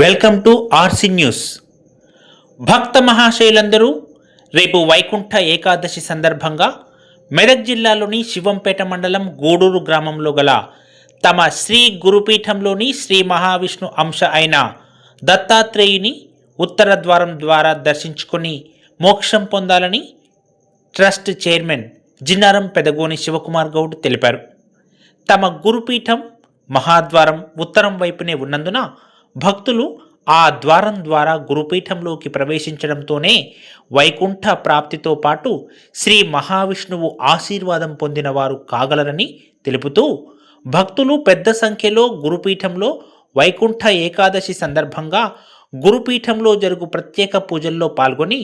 Welcome to RC news. భక్త మహాశయులందరూ రేపు వైకుంఠ ఏకాదశి సందర్భంగా మెదక్ జిల్లాలోని శివంపేట మండలం గూడూరు గ్రామంలో గల తమ శ్రీ గురుపీఠంలోని శ్రీ మహావిష్ణు అంశ అయిన దత్తాత్రేయుని ఉత్తర ద్వారం ద్వారా దర్శించుకొని మోక్షం పొందాలని ట్రస్ట్ చైర్మన్ జిన్నారం పెదగోని శివకుమార్ గౌడ్ తెలిపారు. తమ గురుపీఠం మహాద్వారం ఉత్తరం వైపునే ఉన్నందున భక్తులు ఆ ద్వారం ద్వారా గురుపీఠంలోకి ప్రవేశించడంతోనే వైకుంఠ ప్రాప్తితో పాటు శ్రీ మహావిష్ణువు ఆశీర్వాదం పొందిన వారు కాగలరని తెలుపుతూ భక్తులు పెద్ద సంఖ్యలో గురుపీఠంలో వైకుంఠ ఏకాదశి సందర్భంగా గురుపీఠంలో జరుగు ప్రత్యేక పూజల్లో పాల్గొని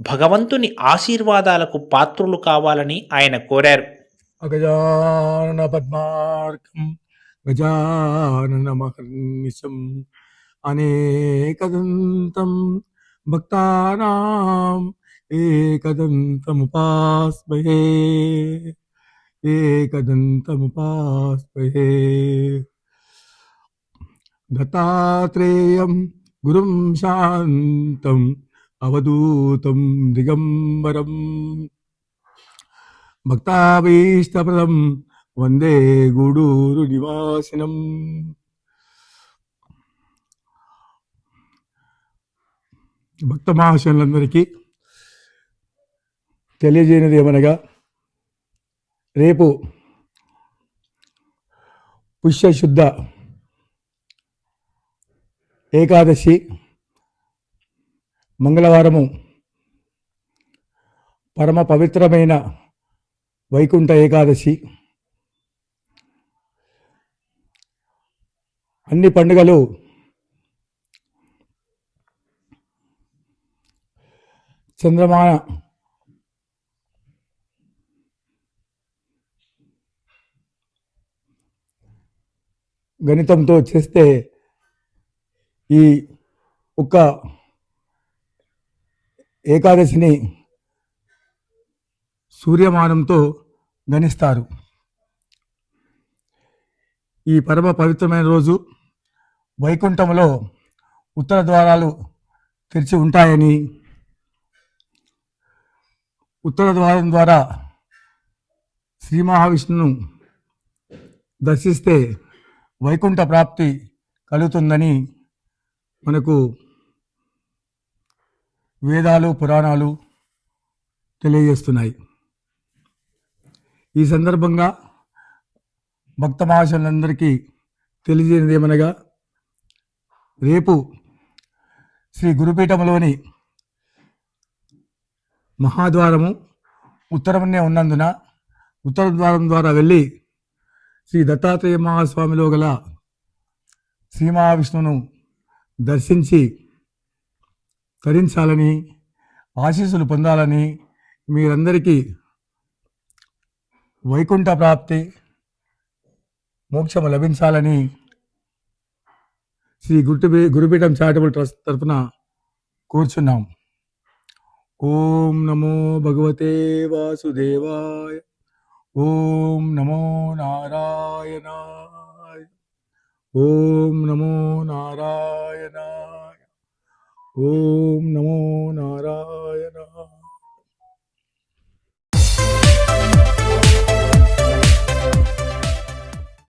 భగవంతుని ఆశీర్వాదాలకు పాత్రులు కావాలని ఆయన కోరారు. అగజానన పద్మార్కం గజానన మహర్నిశం अनेकदन्तं भक्तानाम् एकदन्तमुपास्महे एकदन्तमुपास्महे दत्तात्रेयं गुरुं शान्तम् अवधूतं दिगम्बरम् भक्ताभीष्टप्रदं वंदे गुडूरुनिवासिनम् భక్త మహాశయులందరికీ తెలియజేయనిది ఏమనగా రేపు పుష్యశుద్ధ ఏకాదశి మంగళవారము పరమ పవిత్రమైన వైకుంఠ ఏకాదశి. అన్ని పండుగలు చంద్రమాన. గణితంతో చేస్తే ఈ ఒక్క ఏకాదశిని సూర్యమానంతో గణిస్తారు. ఈ పరమ పవిత్రమైన రోజు వైకుంఠంలో ఉత్తర ద్వారాలు తెరిచి ఉంటాయని ఉత్తర ద్వారం ద్వారా శ్రీ మహావిష్ణును దర్శిస్తే వైకుంఠ ప్రాప్తి కలుగుతుందని మనకు వేదాలు పురాణాలు తెలియజేస్తున్నాయి. ఈ సందర్భంగా భక్త మహాశయులందరికీ తెలియజేయనిదేమనగా రేపు శ్రీ గురుపీఠంలోని మహాద్వారము ఉత్తరమునే ఉన్నందున ఉత్తర ద్వారం ద్వారా వెళ్ళి శ్రీ దత్తాత్రేయ మహాస్వామిలో గల శ్రీ మహావిష్ణువును దర్శించి తరించాలని ఆశీస్సులు పొందాలని మీరందరికీ వైకుంఠ ప్రాప్తి మోక్షము లభించాలని శ్రీ గుర్టు గురుపీఠం చారిటబుల్ ట్రస్ట్ తరఫున కోరుచున్నాం. ॐ नमो भगवते वासुदेवाय। ॐ नमो नारायणाय। ओम नमो नारायणाय। ओम नमो नारायण।